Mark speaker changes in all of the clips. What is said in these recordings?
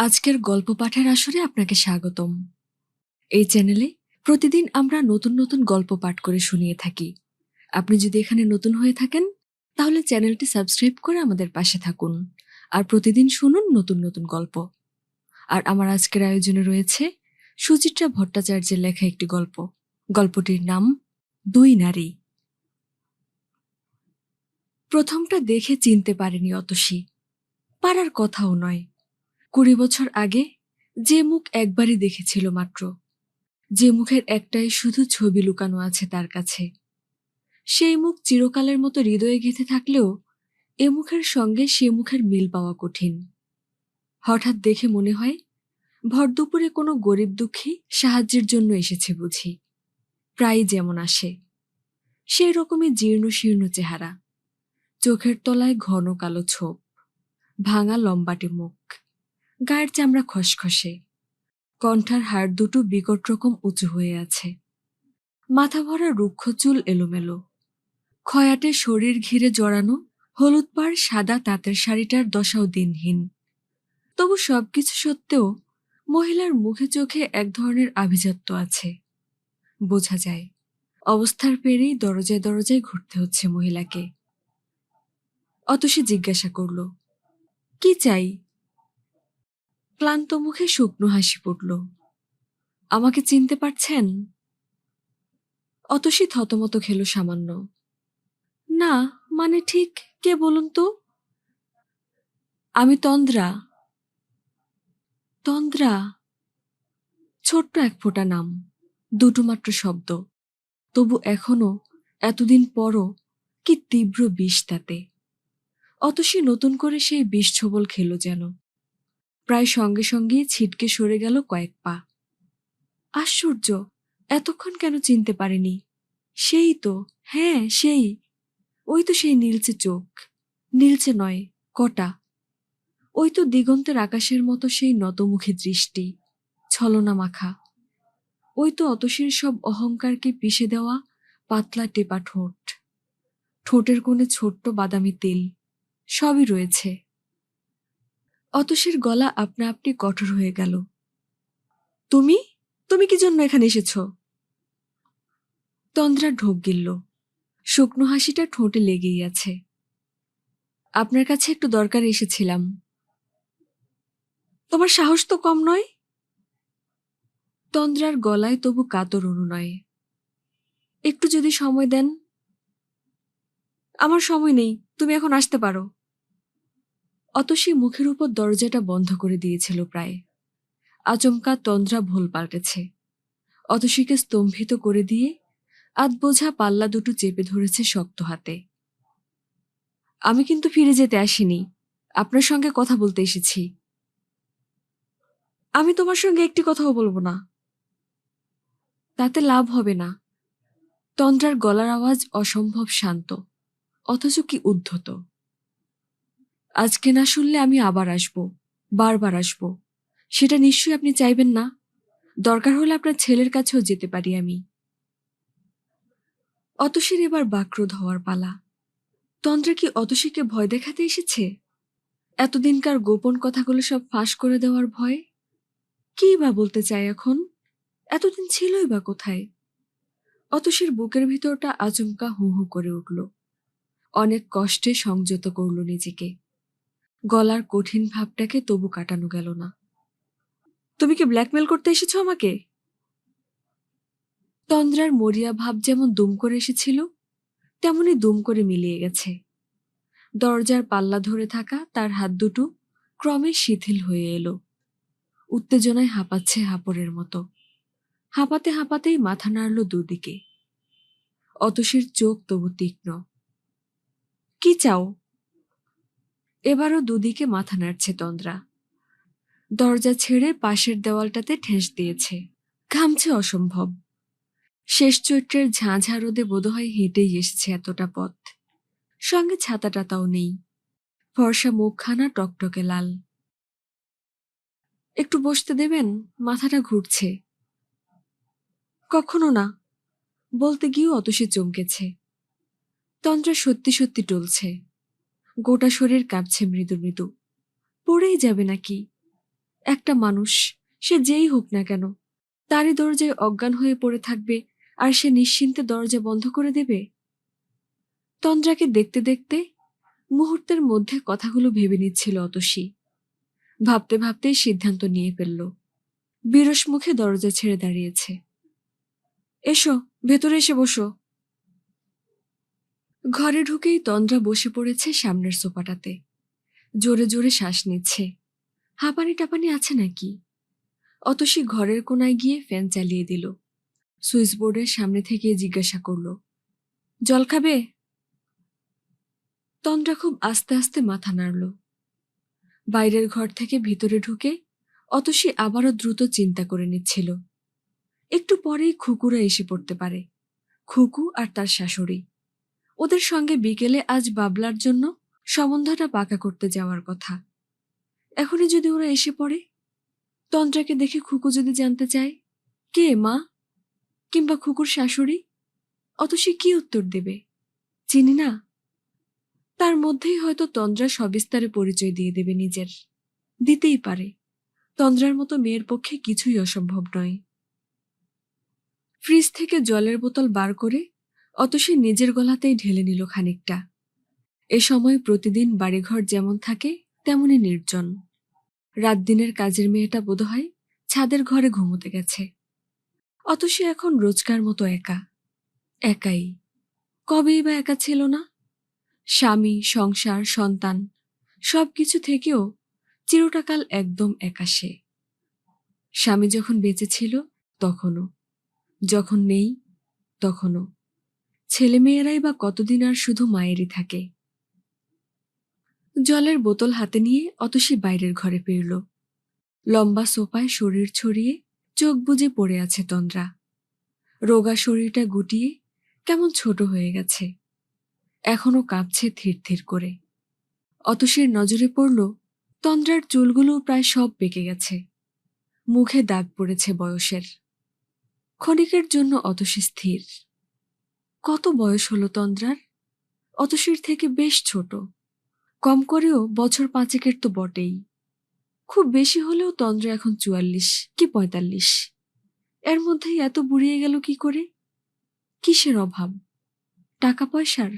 Speaker 1: আজকের গল্প পাঠের আসরে আপনাকে স্বাগতম। এই চ্যানেলে প্রতিদিন আমরা নতুন নতুন গল্প পাঠ করে শুনিয়ে থাকি। আপনি যদি এখানে নতুন হয়ে থাকেন, তাহলে চ্যানেলটি সাবস্ক্রাইব করে আমাদের পাশে থাকুন আর প্রতিদিন শুনুন নতুন নতুন গল্প। আর আমার আজকের আয়োজনে রয়েছে সুচিত্রা ভট্টাচার্যের লেখা একটি গল্প। গল্পটির নাম দুই নারী। প্রথমটা দেখে চিনতে পারেনি অতসী। পারার কথাও নয়। কুড়ি বছর আগে যে মুখ একবারই দেখেছিল মাত্র, যে মুখের একটাই শুধু ছবি লুকানো আছে তার কাছে। সেই মুখ চিরকালের মতো হৃদয়ে গেঁথে থাকলেও এ মুখের সঙ্গে সে মুখের মিল পাওয়া কঠিন। হঠাৎ দেখে মনে হয়, ভর দুপুরে কোনো গরিব দুঃখী সাহায্যের জন্য এসেছে বুঝি। প্রায়ই যেমন আসে। সেই রকমই জীর্ণ শীর্ণ চেহারা। চোখের তলায় ঘন কালো ছোপ। ভাঙা লম্বাটে মুখ। গায়ের চামড়া খসখসে। কণ্ঠার হাড় দুটো বিকট রকম উঁচু হয়ে আছে। মাথা ভরা রুক্ষ চুল এলোমেলো। খয়াটে শরীর ঘিরে জড়ানো হলুদ পাড় সাদা তাঁতের শাড়িটার দশাও দিনহীন। তবু সবকিছু সত্ত্বেও মহিলার মুখে চোখে এক ধরনের আভিজাত্য আছে। বোঝা যায়, অবস্থার পেরেই দরজায় দরজায় ঘুরতে হচ্ছে মহিলাকে। অতসী জিজ্ঞাসা করল, কি চাই? ক্লান্ত মুখে শুকনো হাসি পড়ল আমাকে চিনতে পারছেন? অতসী থতমত খেল সামান্য। না মানে ঠিক কে বলুন তো? আমি তন্দ্রা। তন্দ্রা? ছোট্ট এক ফোঁটা নাম, দুটো মাত্র শব্দ। তবু এখনও, এতদিন পরও, কি তীব্র বিষ তাতে? অতসী নতুন করে সেই বিষ ছবল খেলো যেন। প্রায় সঙ্গে সঙ্গেই ছিটকে সরে গেল কয়েক পা। আশ্চর্য, এতক্ষণ কেন চিনতে পারেনি? সেই তো হ্যাঁ সেই। ওই তো সেই নীলচে চোখ, নীলচে নয়, কটা। ওই তো দিগন্তের আকাশের মতো সেই নতমুখী দৃষ্টি, ছলনা মাখা। ওই তো অতসীর সব অহংকারকে পিষে দেওয়া পাতলা টেপা ঠোঁট। ঠোঁটের কোণে ছোট্ট বাদামি তেল, সবই রয়েছে। অতসীর গলা আপনা আপনি কঠোর হয়ে গেল। তুমি? তুমি কি জন্য এখানে এসেছ? তন্দ্রা ঢোক গিলল। শুকনো হাসিটা ঠোঁটে লেগেই আছে। আপনার কাছে একটু দরকার এসেছিলাম। তোমার সাহস তো কম নয়? তন্দ্রার গলায় তবু কাতর অনুনয়। একটু যদি সময় দেন? আমার সময় নেই, তুমি এখন আসতে পারো। অতসী মুখের উপর দরজাটা বন্ধ করে দিয়েছিল প্রায়। আচমকা তন্দ্রা ভুল পাল্টেছে। অতসীকে স্তম্ভিত করে দিয়ে আধ বোঝা পাল্লা দুটো চেপে ধরেছে শক্ত হাতে। আমি কিন্তু ফিরে যেতে আসিনি। আপনার সঙ্গে কথা বলতে এসেছি। আমি তোমার সঙ্গে একটি কথাও বলব না। তাতে লাভ হবে না। তন্দ্রার গলার আওয়াজ অসম্ভব শান্ত, অথচ কি উদ্ধত। আজকে না শুনলে আমি আবার আসব, বারবার আসব। সেটা নিশ্চয়ই আপনি চাইবেন না? দরকার হলে আপনার ছেলের কাছেও যেতে পারি আমি। অতসীর এবার বাক্রোধ হওয়ার পালা। তন্দ্রা কি অতসীকে ভয় দেখাতে এসেছে? এতদিনকার গোপন কথাগুলো সব ফাঁস করে দেওয়ার ভয়? কি বা বলতে চায় এখন? এতদিন ছিলই বা কোথায়? অতসীর বুকের ভিতরটা আচমকা হু হু করে উঠল। অনেক কষ্টে সংযত করল নিজেকে। গলার কঠিন ভাবটাকে তবু কাটানো গেল না। তুমি কি ব্ল্যাকমেল করতে এসেছ আমাকে? তন্দ্রার মরিয়া ভাব যেমন দুম করে এসেছিল, তেমনি দুম করে মিলিয়ে গেছে। দরজার পাল্লা ধরে থাকা তার হাত দুটো ক্রমে শিথিল হয়ে এলো। উত্তেজনায় হাঁপাচ্ছে হাঁপড়ের মতো। হাঁপাতে হাঁপাতেই মাথা নাড়ল দুদিকে। অতসীর চোখ তবু তীক্ষ্ণ। কি চাও? এবারও দুদিকে মাথা নাড়ছে তন্দ্রা। দরজা ছেড়ে পাশের দেওয়ালটাতে ঠেস দিয়েছে। ঘামছে অসম্ভব। শেষ চৈত্রের ঝাঁঝা রোদে বোধহয় হেঁটেই এসেছে এতটা পথ। সঙ্গে ছাতা টাতাও নেই। ফর্সা মুখখানা টকটকে লাল। একটু বসতে দেবেন? মাথাটা ঘুরছে। কখনো না। বলতে গিয়েও অতসী চমকেছে। তন্দ্রা সত্যি সত্যি টলছে। গোটা শরীর কাঁপছে মৃদু মৃদু। পড়েই যাবে নাকি? একটা মানুষ, সে যেই হোক না কেন, তারই দরজায় অজ্ঞান হয়ে পড়ে থাকবে আর সে নিশ্চিন্তে দরজা বন্ধ করে দেবে? তন্দ্রাকে দেখতে দেখতে মুহূর্তের মধ্যে কথাগুলো ভেবে নিচ্ছিল অতসী। ভাবতে ভাবতেই সিদ্ধান্ত নিয়ে ফেলল। বিরস মুখে দরজা ছেড়ে দাঁড়িয়েছে। এসো, ভেতরে এসে বসো। ঘরে ঢুকেই তন্দ্রা বসে পড়েছে সামনের সোফাটাতে। জোরে জোরে শ্বাস নিচ্ছে। হাঁপানি টাপানি আছে নাকি? অতসী ঘরের কোনায় গিয়ে ফ্যান চালিয়ে দিল। সুইচ বোর্ডের সামনে থেকে জিজ্ঞাসা করল, জল খাবে? তন্দ্রা খুব আস্তে আস্তে মাথা নাড়ল। বাইরের ঘর থেকে ভিতরে ঢুকে অতসী আবারও দ্রুত চিন্তা করে নিচ্ছিল। একটু পরেই খুকুরা এসে পড়তে পারে। খুকু আর তার শাশুড়ি। ওদের সঙ্গে বিকেলে আজ বাবলার জন্য সম্বন্ধটা পাকা করতে যাওয়ার কথা। এখনই যদি ওরা এসে পড়ে তন্দ্রাকে দেখে খুকু যদি জানতে চায়, কে মা? কিংবা খুকুর শাশুড়ি? অত সে কি উত্তর দেবে? চিনি না? তার মধ্যেই হয়তো তন্দ্রা সবিস্তারে পরিচয় দিয়ে দেবে নিজের। দিতেই পারে। তন্দ্রার মতো মেয়ের পক্ষে কিছুই অসম্ভব নয়। ফ্রিজ থেকে জলের বোতল বার করে অতসী নিজের গলাতেই ঢেলে নিল খানিকটা। এ সময় প্রতিদিন বাড়িঘর যেমন থাকে, তেমনই নির্জন। রাত দিনের কাজের মেয়েটা বোধহয় ছাদের ঘরে ঘুমোতে গেছে। অতসী এখন রোজকার মতো একা। একাই। কবেই বা একা ছিল না? স্বামী, সংসার, সন্তান, সবকিছু থেকেও চিরটাকাল একদম একা সে। স্বামী যখন বেঁচে ছিল, তখনও। যখন নেই, তখনও। ছেলেমেয়েরাই বা কতদিন আর শুধু মায়েরই থাকে? জলের বোতল হাতে নিয়ে অতসী বাইরের ঘরে ফিরল। লম্বা সোফায় শরীর ছড়িয়ে চোখ বুজে পড়ে আছে তন্দ্রা। রোগা শরীরটা গুটিয়ে কেমন ছোট হয়ে গেছে। এখনও কাঁপছে থির থির করে। অতসীর নজরে পড়ল, তন্দ্রার চুলগুলো প্রায় সব পেকে গেছে। মুখে দাগ পড়েছে বয়সের। ক্ষণিকের জন্য অতসী স্থির। কত বয়স হলো তন্দ্রার? অতসীর থেকে বেশ ছোট। কম করেও বছর পাঁচেকের তো বটেই। খুব বেশি হলেও তন্দ্রা এখন চুয়াল্লিশ, কি পঁয়তাল্লিশ। এর মধ্যেই এত বুড়িয়ে গেল কি করে? কিসের অভাব? টাকা পয়সার?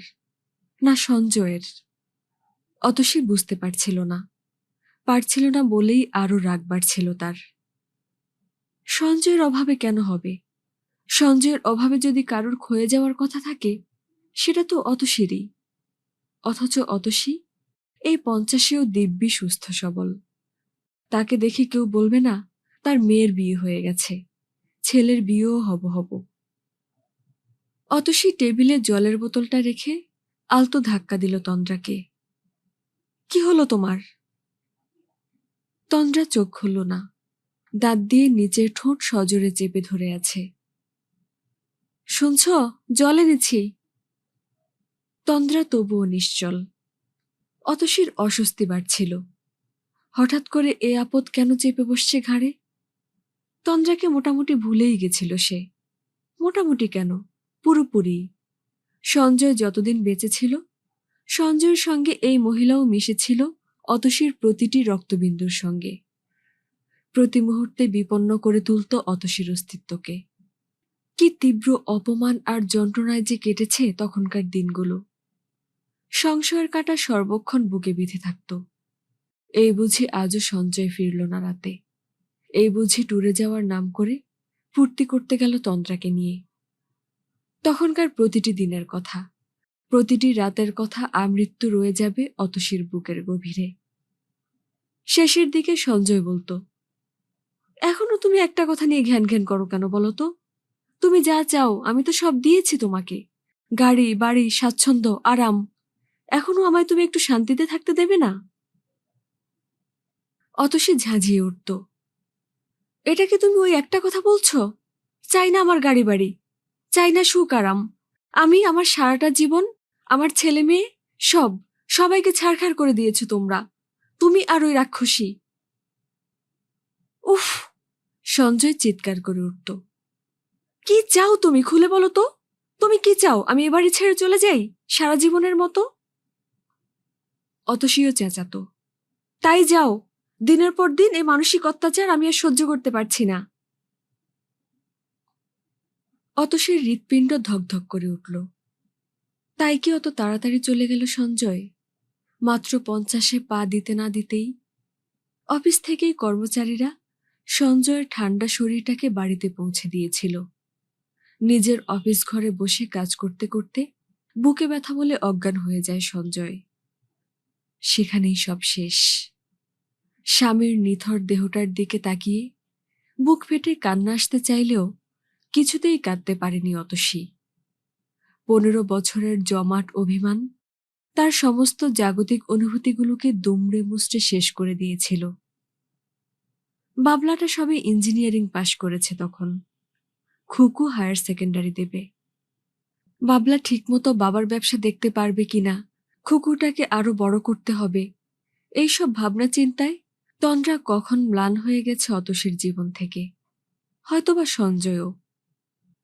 Speaker 1: না সঞ্জয়ের? অতসী বুঝতে পারছিল না। পারছিল না বলেই আরও রাগ বাড়ছিল তার। সঞ্জয়ের অভাবে কেন হবে? সঞ্জয়ের অভাবে যদি কারোর ক্ষয়ে যাওয়ার কথা থাকে, সেটা তো অতসীরই। অথচ অতসী এই পঞ্চাশেও দিব্যি সুস্থ সবল। তাকে দেখে কেউ বলবে না, তার মেয়ের বিয়ে হয়ে গেছে, ছেলের বিয়েও হব হব। অতসী টেবিলে জলের বোতলটা রেখে আলতো ধাক্কা দিল তন্দ্রাকে। কি হলো তোমার? তন্দ্রা চোখ খুলল না। দাঁত দিয়ে নিচের ঠোঁট সজোরে চেপে ধরে আছে। শুনছ? জল এনেছি। তন্দ্রা তবুও নিশ্চল। অতসীর অস্বস্তি বাড়ছিল। হঠাৎ করে এ আপদ কেন চেপে বসছে ঘাড়ে? তন্দ্রাকে মোটামুটি ভুলেই গেছিল সে। মোটামুটি কেন? পুরোপুরি। সঞ্জয় যতদিন বেঁচে ছিল, সঞ্জয়ের সঙ্গে এই মহিলাও মিশেছিল অতসীর প্রতিটি রক্তবিন্দুর সঙ্গে। প্রতি মুহূর্তে বিপন্ন করে তুলত অতসীর অস্তিত্বকে। কি তীব্র অপমান আর যন্ত্রণায় যে কেটেছে তখনকার দিনগুলো। সংশয়ের কাটা সর্বক্ষণ বুকে বিধে থাকত। এই বুঝি আজও সঞ্জয় ফিরল না রাতে। এই বুঝি ট্যুরে যাওয়ার নাম করে ফুর্তি করতে গেল তন্দ্রাকে নিয়ে। তখনকার প্রতিটি দিনের কথা, প্রতিটি রাতের কথা আমৃত্যু রয়ে যাবে অতসীর বুকের গভীরে। শেষের দিকে সঞ্জয় বলতো, এখনও তুমি একটা কথা নিয়ে ঘ্যান ঘ্যান করো কেন বলো তো? তুমি যা চাও, আমি তো সব দিয়েছি তোমাকে। গাড়ি, বাড়ি, স্বাচ্ছন্দ্য, আরাম। এখনও আমায় তুমি একটু শান্তিতে থাকতে দেবে না? অত সে ঝাঁঝিয়ে উঠত। এটা কি তুমি ওই একটা কথা বলছো? চাই না আমার গাড়ি, বাড়ি। চাই না সুখ, আরাম। আমি, আমার সারাটা জীবন, আমার ছেলে মেয়ে, সব, সবাইকে ছাড়খাড় করে দিয়েছ তোমরা। তুমি আর ওই রাক্ষসী। উফ! সঞ্জয় চিৎকার করে উঠত। কি চাও তুমি খুলে বলো তো? তুমি কি চাও, আমি এবারে ছেড়ে চলে যাই? সারা জীবনের মতো? অতসীও চেঁচাতো। তাই যাও, দিনের পর দিন এই মানসিক অত্যাচার আমি আর সহ্য করতে পারছি না। অতসীর হৃৎপিণ্ড ধকধক করে উঠল। তাই কি অত তাড়াতাড়ি চলে গেল সঞ্জয়? মাত্র পঞ্চাশে পা দিতে না দিতেই অফিস থেকেই কর্মচারীরা সঞ্জয়ের ঠান্ডা শরীরটাকে বাড়িতে পৌঁছে দিয়েছিল। নিজের অফিস ঘরে বসে কাজ করতে করতে বুকে ব্যথা বলে অজ্ঞান হয়ে যায় সঞ্জয়। সেখানেই সব শেষ। স্বামীর নিথর দেহটার দিকে তাকিয়ে বুক ফেটে কান্না আসতে চাইলেও কিছুতেই কাঁদতে পারেনি অতসী। পনেরো বছরের জমাট অভিমান তার সমস্ত জাগতিক অনুভূতিগুলোকে দুমড়ে মুচড়ে শেষ করে দিয়েছিল। বাবলাটা সবে ইঞ্জিনিয়ারিং পাশ করেছে তখন। খুকু হায়ার সেকেন্ডারি দেবে। বাবলা ঠিকমতো বাবার ব্যবসা দেখতে পারবে কিনা খুকুটাকে আরও বড় করতে হবে। এইসব ভাবনা চিন্তায় তন্দ্রা কখন ম্লান হয়ে গেছে অতসীর জীবন থেকে। হয়তোবা সঞ্জয়ও।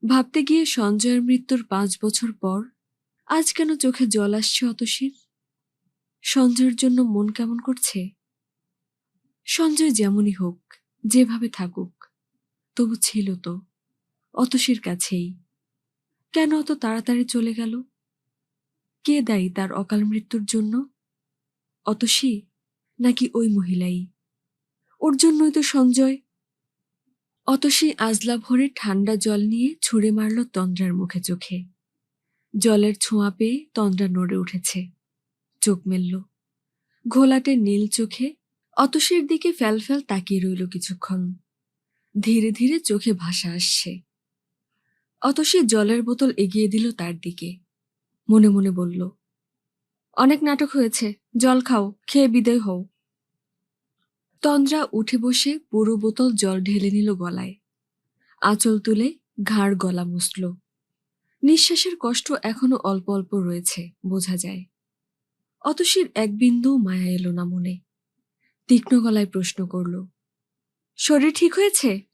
Speaker 1: ভাবতে গিয়ে সঞ্জয়ের মৃত্যুর পাঁচ বছর পর আজ কেন চোখে জল আসছে অতসীর? সঞ্জয়ের জন্য মন কেমন করছে? সঞ্জয় যেমনই হোক, যেভাবে থাকুক, তবু ছিল তো। অতসীর কাছেই। কেন অত তাড়াতাড়ি চলে গেল? কে দায়ী তার অকাল মৃত্যুর জন্য? অতসী নাকি ওই মহিলাই? ওর জন্যই তো সঞ্জয় অতসী আজলা ভরে ঠান্ডা জল নিয়ে ছুঁড়ে মারল তন্দ্রার মুখে চোখে। জলের ছোঁয়া পেয়ে তন্দ্রা নড়ে উঠেছে। চোখ মেলল। ঘোলাটে নীল চোখে অতসীর দিকে ফ্যালফ্যাল তাকিয়ে রইল কিছুক্ষণ। ধীরে ধীরে চোখে ভাষা আসছে। অতসী জলের বোতল এগিয়ে দিল তার দিকে। মনে মনে বলল, অনেক নাটক হয়েছে, জল খাও, খেয়ে বিদায় হও। তন্দ্রা উঠে বসে পুরো বোতল জল ঢেলে নিল গলায়। আঁচল তুলে ঘাড় গলা মুছল। নিঃশ্বাসের কষ্ট এখনও অল্প অল্প রয়েছে, বোঝা যায়। অতসীর এক বিন্দু মায়া এলো না মনে। তীক্ষ্ণ গলায় প্রশ্ন করল, শরীর ঠিক হয়েছে?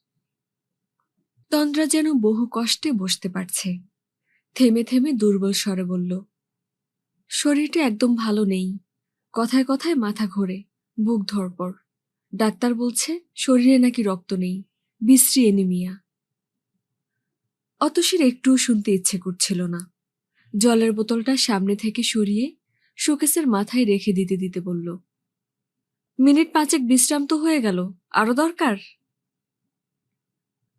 Speaker 1: তন্দ্রা যেন বহু কষ্টে বসতে পারছে। থেমে থেমে দুর্বল স্বরে বলল, শরীরটা একদম ভালো নেই। কথায় কথায় মাথা ঘোরে, বুক ধরপর ডাক্তার বলছে, শরীরে নাকি রক্ত নেই। বিশ্রী এনিমিয়া। অতসীর একটুও শুনতে ইচ্ছে করছিল না। জলের বোতলটা সামনে থেকে সরিয়ে শোকেসের মাথায় রেখে দিতে দিতে বলল, মিনিট পাঁচেক বিশ্রাম তো হয়ে গেল, আরও দরকার?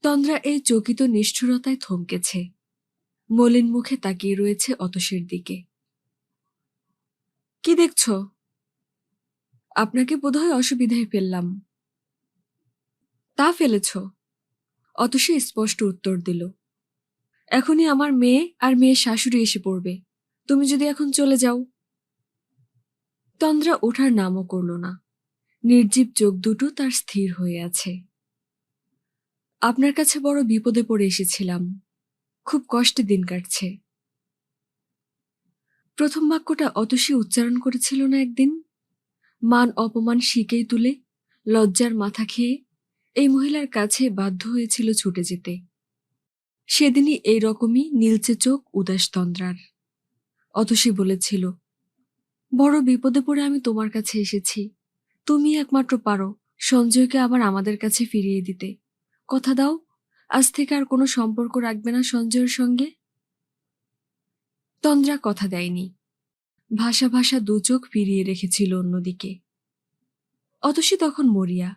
Speaker 1: তন্দ্রা এই চকিত নিষ্ঠুরতায় থমকেছে। মলিন মুখে তাকিয়ে রয়েছে অতসীর দিকে। কি দেখছ? আপনাকে বোধহয় অসুবিধায় ফেললাম। তা ফেলেছ? অতসী স্পষ্ট উত্তর দিল। এখনই আমার মেয়ে আর মেয়ের শাশুড়ি এসে পড়বে। তুমি যদি এখন চলে যাও। তন্দ্রা ওঠার নামও করল না। নির্জীব চোখ দুটো তার স্থির হয়ে আছে। আপনার কাছে বড় বিপদে পড়ে এসেছিলাম। খুব কষ্টে দিন কাটছে। প্রথম বাক্যটা অতসী উচ্চারণ করেছিল না একদিন? মান অপমান শিকেই তুলে, লজ্জার মাথা খেয়ে এই মহিলার কাছে বাধ্য হয়েছিল ছুটে যেতে। সেদিনই এই রকমই নীলচে চোখ উদাস তন্দ্রার। অতসী বলেছিল, বড় বিপদে পড়ে আমি তোমার কাছে এসেছি। তুমি একমাত্র পারো সঞ্জয়কে আবার আমাদের কাছে ফিরিয়ে দিতে। কথা দাও। আজ থেকে আর কোনো সম্পর্ক রাখবে না সঞ্জয়ের সঙ্গে। তন্দ্রা কথা দেয়নি। ভাষা ভাষা দু চোখ ফিরিয়ে রেখেছিল অন্যদিকে। অতসী তখন মরিয়া।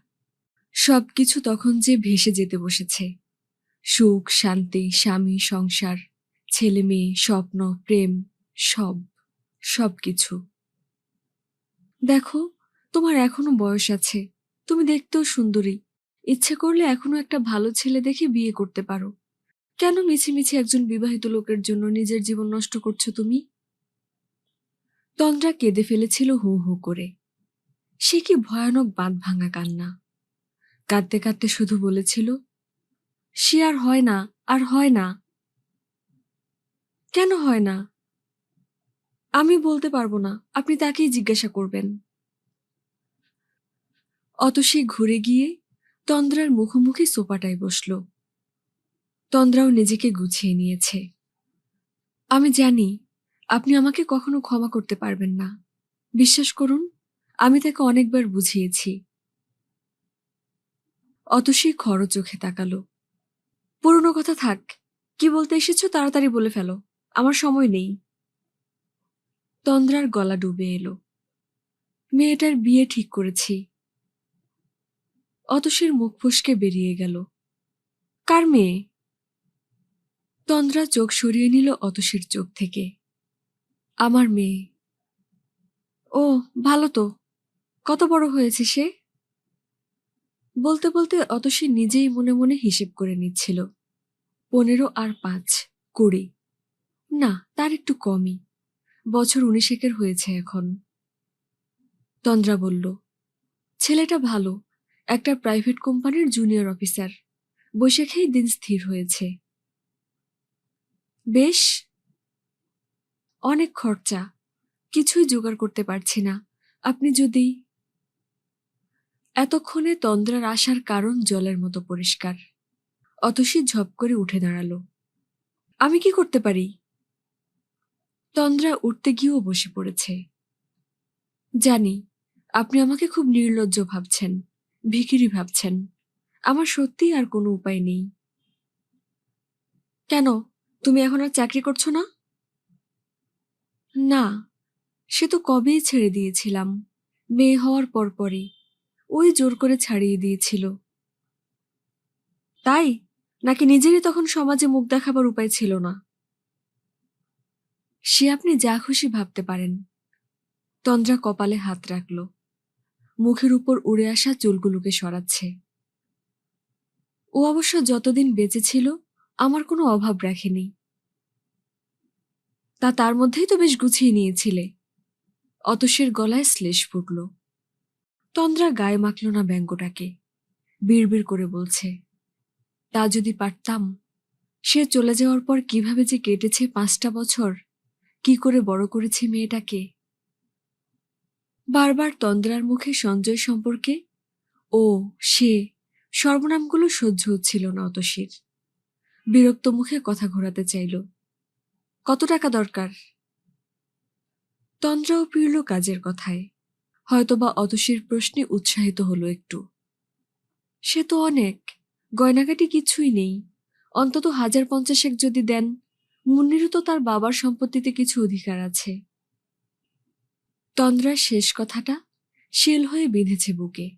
Speaker 1: সবকিছু তখন যে ভেসে যেতে বসেছে। সুখ, শান্তি, স্বামী, সংসার, ছেলে মেয়ে, স্বপ্ন, প্রেম, সব, সবকিছু। দেখো, তোমার এখনও বয়স আছে। তুমি দেখতেও সুন্দরী। ইচ্ছে করলে এখনও একটা ভালো ছেলে দেখে বিয়ে করতে পারো। কেন মিছিমিছি একজন বিবাহিত লোকের জন্য নিজের জীবন নষ্ট করছ তুমি? তন্দ্রা কেঁদে ফেলেছিল হু হু করে। সে কি ভয়ানক বাঁধ ভাঙা কান্না। কাঁদতে কাঁদতে শুধু বলেছিল, সে আর হয় না, আর হয় না। কেন হয় না? আমি বলতে পারব না, আপনি তাকেই জিজ্ঞাসা করবেন। অতসী ঘুরে গিয়ে তন্দ্রার মুখোমুখি সোফাটায় বসল। তন্দ্রাও নিজেকে গুছিয়ে নিয়েছে। আমি জানি, আপনি আমাকে কখনো ক্ষমা করতে পারবেন না। বিশ্বাস করুন, আমি তাকে অনেকবার বুঝিয়েছি। অতসী খর চোখে তাকালো। পুরনো কথা থাক, কি বলতে এসেছ তাড়াতাড়ি বলে ফেলো, আমার সময় নেই। তন্দ্রার গলা ডুবে এলো। মেয়েটার বিয়ে ঠিক করেছি অতসীর মুখ ফসকে বেরিয়ে গেল। কার মেয়ে? তন্দ্রা চোখ সরিয়ে নিল অতসীর চোখ থেকে। আমার মেয়ে। ও, ভালো তো। কত বড় হয়েছে সে? বলতে বলতে অতসী নিজেই মনে মনে হিসেব করে নিচ্ছিল। পনেরো আর পাঁচ, কুড়ি। না, তার একটু কমই। বছর উনিশেকের হয়েছে এখন। তন্দ্রা বলল, ছেলেটা ভালো। একটা প্রাইভেট কোম্পানির জুনিয়র অফিসার বৈশাখেই দিন স্থির হয়েছে। বেশ, অনেক খরচা। কিছুই জোগাড় করতে পারছি না। আপনি যদি এতক্ষণে তন্দ্রার আসার কারণ জলের মতো পরিষ্কার। অতসী ঝপ করে উঠে দাঁড়াল। আমি কি করতে পারি? তন্দ্রা উঠতে গিয়েও বসে পড়েছে। জানি, আপনি আমাকে খুব নির্লজ্জ ভাবছেন। ভিখিরি ভাবছেন। আমার সত্যিই আর কোনো উপায় নেই। কেন? তুমি এখন আর চাকরি করছ না? না, সে তো কবেই ছেড়ে দিয়েছিলাম। মেয়ে হওয়ার পরপরই। ওই জোর করে ছাড়িয়ে দিয়েছিল। তাই? নাকি নিজেরই তখন সমাজে মুখ দেখাবার উপায় ছিল না? সে আপনি যা খুশি ভাবতে পারেন। তন্দ্রা কপালে হাত রাখল। মুখের উপর উড়ে আসা চুলগুলোকে সরাচ্ছে। ও অবশ্য যতদিন বেঁচে ছিল, আমার কোনো অভাব রাখেনি। তা তার মধ্যেই তো বেশ গুছিয়ে নিয়েছিলে। অতসের গলায় শ্লেষ ফুটল। তন্দ্রা গায়ে মাখল না ব্যঙ্গটাকে। বিড়বিড় করে বলছে, তা যদি পারতাম, সে চলে যাওয়ার পর কীভাবে যে কেটেছে পাঁচটা বছর, কি করে বড় করেছে মেয়েটাকে? বারবার তন্দ্রার মুখে সঞ্জয় সম্পর্কে? ও, সে, সর্বনামগুলো সহ্য হচ্ছিল না অতসীর। বিরক্ত মুখে কথা ঘোরাতে চাইল। কত টাকা দরকার? তন্দ্রাও ফিরল কাজের কথায়। হয়তোবা অতসীর প্রশ্নে উৎসাহিত হলো একটু। সে তো অনেক, গয়নাগাটি কিছুই নেই। অন্তত হাজার পঞ্চাশেক যদি দেন, মুন্নিরও তো তার বাবার সম্পত্তিতে কিছু অধিকার আছে। তন্দ্রার শেষ কথাটা শেল হয়ে বেঁধেছে বুকে।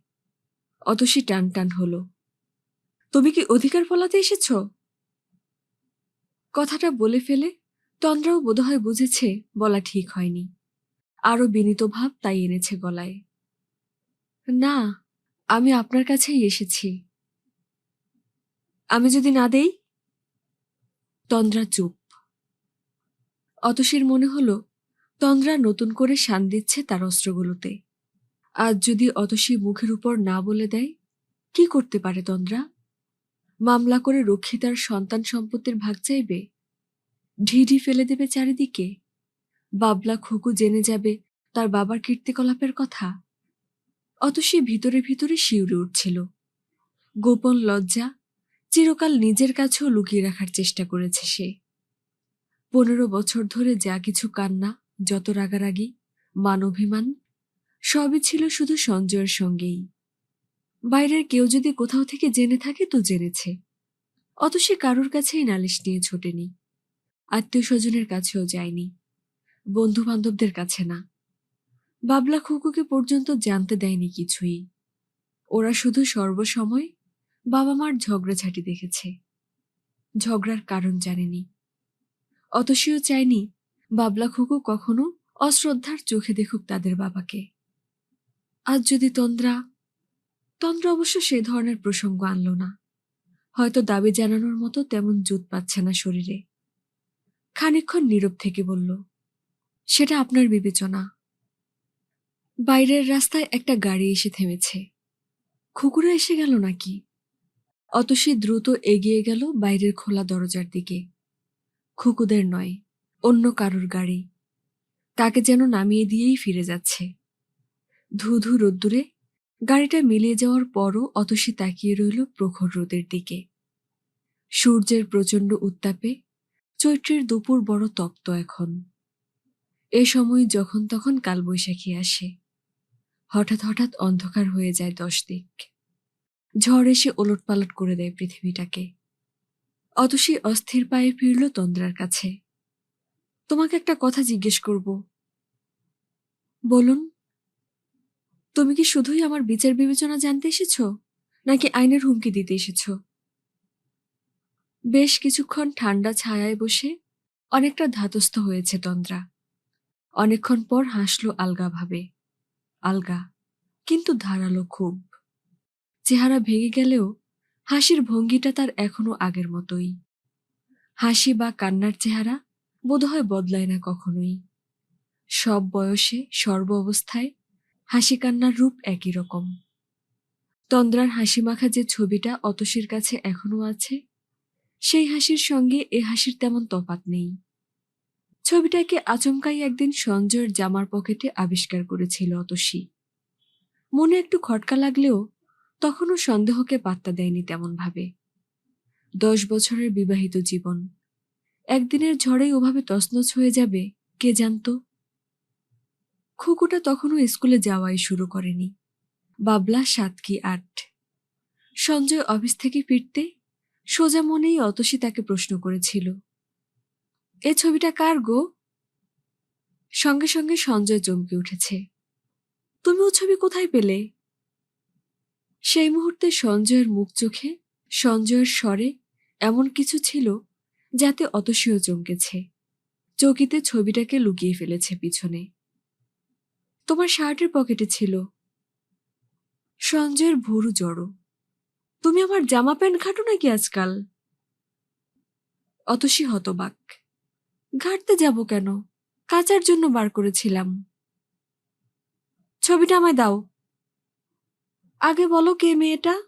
Speaker 1: অতসী টান টান হলো। তুমি কি অধিকার ফলাতে এসেছ? কথাটা বলে ফেলে তন্দ্রাও বোধহয় বুঝেছে বলা ঠিক হয়নি। আরও বিনীত ভাব তাই এনেছে গলায়। না, আমি আপনার কাছেই এসেছি। আমি যদি না দেই? তন্দ্রা চুপ। অতসীর মনে হলো তন্দ্রা নতুন করে শান দিচ্ছে তার অস্ত্রগুলোতে। আজ যদি অতসী মুখের উপর না বলে দেয়, কি করতে পারে তন্দ্রা? মামলা করে রক্ষিতার সন্তান সম্পত্তির ভাগ চাইবে? ঢিঢি ফেলে দেবে চারিদিকে? বাবলা খুকু জেনে যাবে তার বাবার কীর্তিকলাপের কথা। অতসী ভিতরে ভিতরে শিউরে উঠছিল। গোপন লজ্জা চিরকাল নিজের কাছেও লুকিয়ে রাখার চেষ্টা করেছে সে। পনেরো বছর ধরে যা কিছু কান্না যত রাগারাগি মান অভিমান সবই ছিল শুধু সঞ্জয়ের সঙ্গেই। বাইরের কেউ যদি কোথাও থেকে জেনে থাকে তো জেনেছে। অত সে কারোর কাছেই নালিশ নিয়ে ছোটেনি। আত্মীয় স্বজনের কাছেও যায়নি। বন্ধু বান্ধবদের কাছে না। বাবলা খুকুকে পর্যন্ত জানতে দেয়নি কিছুই। ওরা শুধু সর্বসময় বাবা মার ঝগড়াঝাটি দেখেছে। ঝগড়ার কারণ জানেনি। অতসীও চায়নি বাবলা খুকু কখনো অশ্রদ্ধার চোখে দেখুক তাদের বাবাকে। আজ যদি তন্দ্রা তন্দ্রা অবশ্য সে ধরনের প্রসঙ্গ আনল না। হয়তো দাবি জানানোর মতো তেমন জুত পাচ্ছে না শরীরে। খানিক্ষণ নীরব থেকে বলল, সেটা আপনার বিবেচনা। বাইরের রাস্তায় একটা গাড়ি এসে থেমেছে। খুকুরা এসে গেল নাকি? অতসী দ্রুত এগিয়ে গেল বাইরের খোলা দরজার দিকে। খুকুদের নয় অন্য কারুর গাড়ি। তাকে যেন নামিয়ে দিয়েই ফিরে যাচ্ছে। ধু ধু রোদ্দুরে গাড়িটা মিলিয়ে যাওয়ার পরও অতসী তাকিয়ে রইল প্রখর রোদের দিকে। সূর্যের প্রচণ্ড উত্তাপে চৈত্রের দুপুর বড় তপ্ত এখন। এ সময় যখন তখন কালবৈশাখী আসে। হঠাৎ হঠাৎ অন্ধকার হয়ে যায় দশ দিক ঝড় এসে ওলটপালট করে দেয় পৃথিবীটাকে। অতসী অস্থির পায়ে ফিরল তন্দ্রার কাছে। তোমাকে একটা কথা জিজ্ঞেস করব। বলুন, তুমি কি শুধুই আমার বিচার বিবেচনা জানতে এসেছ, নাকি আইনের হুমকি দিতে এসেছ? বেশ কিছুক্ষণ ঠান্ডা ছায়ায় বসে অনেকটা ধাতস্থ হয়েছে তন্দ্রা। অনেকক্ষণ পর হাসল আলগাভাবে আলগা, কিন্তু ধারালো খুব। চেহারা ভেঙে গেলেও হাসির ভঙ্গিটা তার এখনও আগের মতোই। হাসি বা কান্নার চেহারা বোধহয় বদলায় না কখনোই। সব বয়সে, সর্ব অবস্থায় হাসি কান্নার রূপ একই রকম। তন্দ্রার হাসি মাখা যে ছবিটা অতসীর কাছে এখনও আছে, সেই হাসির সঙ্গে এ হাসির তেমন তফাত নেই। ছবিটাকে আচমকাই একদিন সঞ্জয়ের জামার পকেটে আবিষ্কার করেছিল অতসী। মনে একটু খটকা লাগলেও তখনও সন্দেহকে পাত্তা দেয়নি তেমন ভাবে দশ বছরের বিবাহিত জীবন একদিনের ঝড়েই ওভাবে তছনছ হয়ে যাবে, কে জানতো? খুকুটা তখনও স্কুলে যাওয়াই শুরু করেনি। বাবলা সাত কি আট। সঞ্জয় অফিস থেকে ফিরতে সোজা মনেই অতসী তাকে প্রশ্ন করেছিল, এ ছবিটা কার গো? সঙ্গে সঙ্গে সঞ্জয় চমকে উঠেছে, তুমি ও ছবি কোথায় পেলে? সেই মুহূর্তে সঞ্জয়ের মুখ চোখে, সঞ্জয়ের স্বরে এমন কিছু ছিল যাতে অতসীও চমকেছে। চকিতে ছবিটাকে লুকিয়ে ফেলেছে পিছনে। তোমার শার্টের পকেটে ছিল। সঞ্জয়ের ভুরু জড়ো। তুমি আমার জামা প্যান্ট ঘাটো নাকি আজকাল? অতসী হতবাক। ঘাটতে যাব কেন? কাচার জন্য বার করেছিলাম। ছবিটা আমায় দাও। আগে বলো কে মেয়েটা?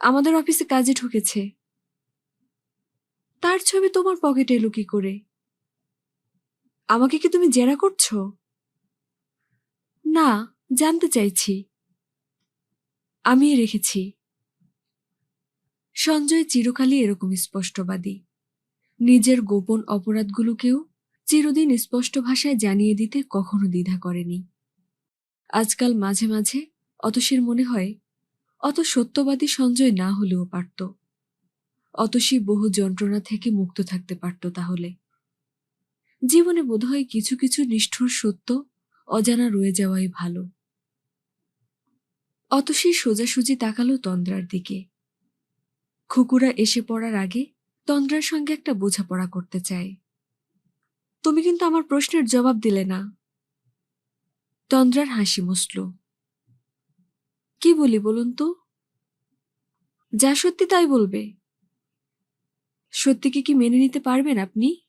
Speaker 1: আমাদের অফিসে কাজে ঢুকেছে। তার ছবি তোমার পকেটে এলো কি করে? আমাকে কি তুমি জেরা করছ? না, জানতে চাইছি। আমি রেখেছি। সঞ্জয় চিরকালই এরকম স্পষ্টবাদী। নিজের গোপন অপরাধগুলোকেও চিরদিন স্পষ্ট ভাষায় জানিয়ে দিতে কখনো দ্বিধা করেনি। আজকাল মাঝে মাঝে অতসীর মনে হয়, অত সত্যবাদী সঞ্জয় না হলেও পারত। অতসী বহু যন্ত্রণা থেকে মুক্ত থাকতে পারত তাহলে। জীবনে বোধহয় কিছু কিছু নিষ্ঠুর সত্য অজানা রয়ে যাওয়াই ভালো। অতসী সোজাসুজি তাকালো তন্দ্রার দিকে। খুকুরা এসে পড়ার আগে তন্দ্রার সঙ্গে একটা বোঝাপড়া করতে চায়। তুমি কিন্তু আমার প্রশ্নের জবাব দিলে না। তন্দ্রার হাসি মুসল কি বলি বলুন তো? যা সত্যি তাই বলবে। সত্যিকে কি মেনে নিতে পারবেন আপনি?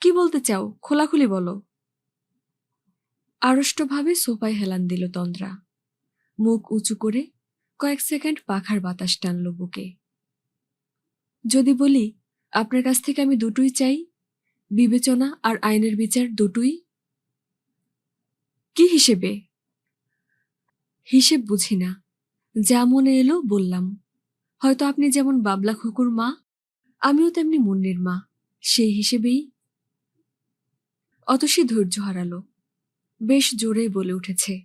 Speaker 1: কি বলতে চাও? খোলাখুলি বলো। আড়ষ্টভাবে সোফায় হেলান দিল তন্দ্রা। মুখ উঁচু করে কয়েক সেকেন্ড পাখার বাতাস টানল বুকে। যদি বলি, আপনার কাছ থেকে আমি দুটোই চাই, বিবেচনা আর আইনের বিচার দুটোই? কি হিসেবে? হিসেব বুঝি না। যা মনে এলো বললাম। হয়তো আপনি যেমন বাবলা খুকুর মা, আমিও তেমনি মুন্নির মা। সেই হিসেবেই অতসী ধৈর্য হারালো। বেশ জোরেই বলে উঠেছে,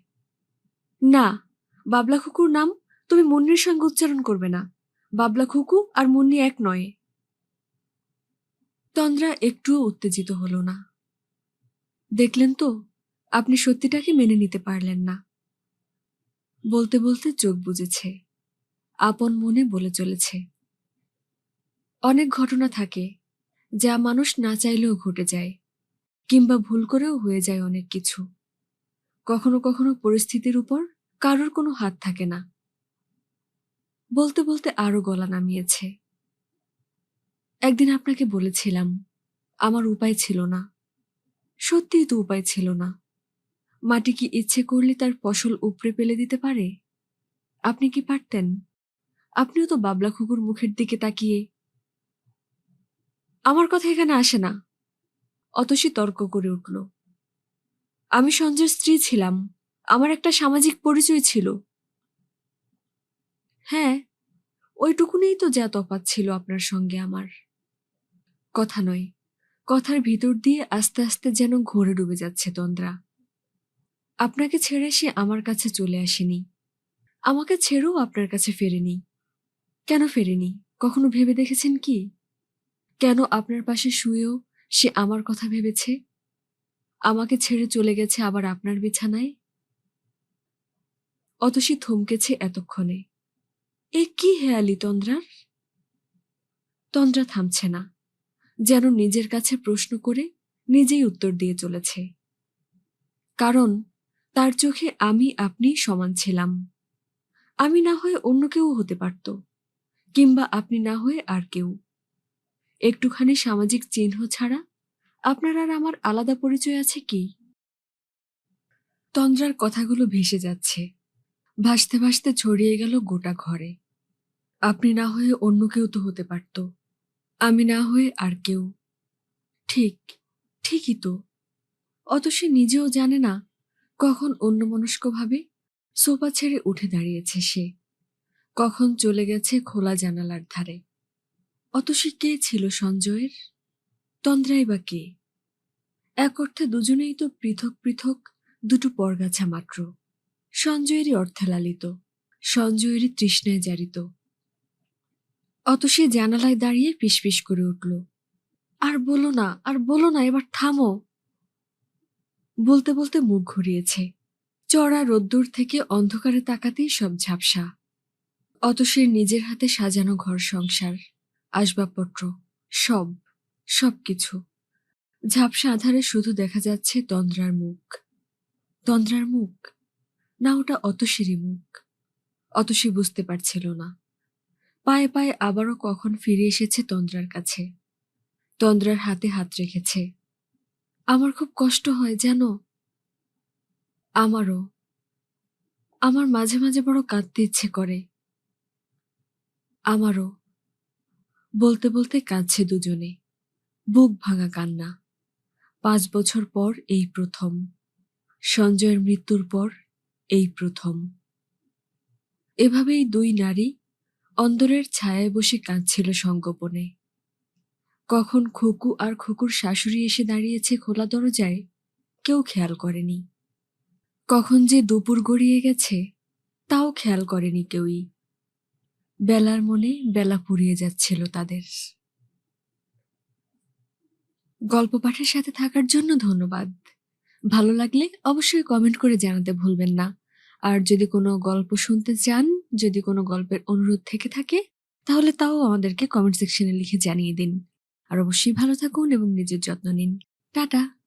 Speaker 1: না, বাবলা খুকুর নাম তুমি মুন্নির সঙ্গে উচ্চারণ করবে না। বাবলা খুকু আর মুন্নি এক নয়। তন্দ্রা একটুও উত্তেজিত হলো না। দেখলেন তো, আপনি সত্যিটাকে মেনে নিতে পারলেন না? বলতে বলতে চোখ বুঝেছে আপন মনে বলে চলেছে। অনেক ঘটনা থাকে, যা মানুষ না চাইলেও ঘটে যায়, কিংবা ভুল করেও হয়ে যায় অনেক কিছু। কখনো কখনো পরিস্থিতির উপর কারোর কোনো হাত থাকে না। বলতে বলতে আরও গলা নামিয়েছে। একদিন আপনাকে বলেছিলাম, আমার উপায় ছিল না। সত্যিই তো উপায় ছিল না। মাটি কি ইচ্ছে করলে তার ফসল উপড়ে ফেলে দিতে পারে? আপনি কি পারতেন? আপনিও তো বাবলা খুকুর মুখের দিকে তাকিয়ে। আমার কথা এখানে আসে না। অতসী তর্ক করে উঠল। আমি সঞ্জয়ের স্ত্রী ছিলাম। আমার একটা সামাজিক পরিচয় ছিল। হ্যাঁ ওইটুকুনেই তো যা তফাৎ ছিল আপনার সঙ্গে আমার। কথা নয়, কথার ভিতর দিয়ে আস্তে আস্তে যেন ঘোরে ডুবে যাচ্ছে তন্দ্রা। আপনাকে ছেড়ে সে আমার কাছে চলে আসেনি। আমাকে ছেড়েও আপনার কাছে ফেরেনি। কেন ফেরেনি? কখনো ভেবে দেখেছেন কি? কেন আপনার পাশে শুয়েও সে আমার কথা ভেবেছে? আমাকে ছেড়ে চলে গেছে আবার আপনার বিছানায়? অতসী থমকেছে এতক্ষণে। এ কি হেয়ালি তন্দ্রার? তন্দ্রা থামছে না, যেন নিজের কাছে প্রশ্ন করে নিজেই উত্তর দিয়ে চলেছে। কারণ তার চোখে আমি আপনি সমান ছিলাম। আমি না হয়ে অন্য কেউ হতে পারত। কিংবা আপনি না হয়ে আর কেউ। একটুখানি সামাজিক চিহ্ন ছাড়া আপনার আর আমার আলাদা পরিচয় আছে কি? তন্দ্রার কথাগুলো ভেসে যাচ্ছে। ভাসতে ভাসতে ছড়িয়ে গেল গোটা ঘরে। আপনি না হয়ে অন্য কেউ তো হতে পারত। আমি না হয়ে আর কেউ। ঠিক, ঠিকই তো। অত সে নিজেও জানে না কখন অন্যমনস্কভাবে সোফা ছেড়ে উঠে দাঁড়িয়েছে সে। কখন চলে গেছে খোলা জানালার ধারে। অত সে কে ছিল সঞ্জয়ের? তন্দ্রাই বা কে? এক অর্থে দুজনেই তো পৃথক পৃথক দুটো পরগাছা মাত্র। সঞ্জয়েরই অর্থে লালিত সঞ্জয়েরই তৃষ্ণায় জারিত। অত সে জানালায় দাঁড়িয়ে পিসপিস করে উঠল, আর বলো না, আর বলো না, এবার থামো। বলতে বলতে মুখ ঘুরিয়েছে, চড়া রোদ্দুর থেকে অন্ধকারে তাকাতেই সব ঝাপসা। অতসের নিজের হাতে সাজানো ঘর সংসার, আসবাবপত্র, সব, সবকিছু। ঝাপসা আধারে শুধু দেখা যাচ্ছে তন্দ্রার মুখ। তন্দ্রার মুখ? না, ওটা অতসেরই মুখ। অতসী বুঝতে পারছিল না। পায়ে পায়ে আবারও কখন ফিরে এসেছে তন্দ্রার কাছে। তন্দ্রার হাতে হাত রেখেছে। আমার খুব কষ্ট হয় যেন আমারও। আমার মাঝে মাঝে বড় কাঁদতে ইচ্ছে করে। আমারও। বলতে বলতে কাঁদছে দুজনে। বুক ভাঙা কান্না। পাঁচ বছর পর এই প্রথম। সঞ্জয়ের মৃত্যুর পর এই প্রথম। এভাবেই দুই নারী অন্দরের ছায়ায় বসে কাঁদছিল সংগোপনে কখন খুকু আর খুকুর শাশুড়ি এসে দাঁড়িয়েছে খোলা দরজায়, কেউ খেয়াল করেনি। কখন যে দুপুর গড়িয়ে গেছে, তাও খেয়াল করেনি কেউই। বেলার মনে বেলা পুড়িয়ে যাচ্ছিল তাদের। গল্প পাঠের সাথে থাকার জন্য ধন্যবাদ। ভালো লাগলে অবশ্যই কমেন্ট করে জানাতে ভুলবেন না। আর যদি কোনো গল্প শুনতে চান, যদি কোনো গল্পের অনুরোধ থেকে থাকে, তাহলে তাও আমাদেরকে কমেন্ট সেকশনে লিখে জানিয়ে দিন। আর অবশ্যই ভালো থাকুন এবং নিজের যত্ন নিন। টাটা!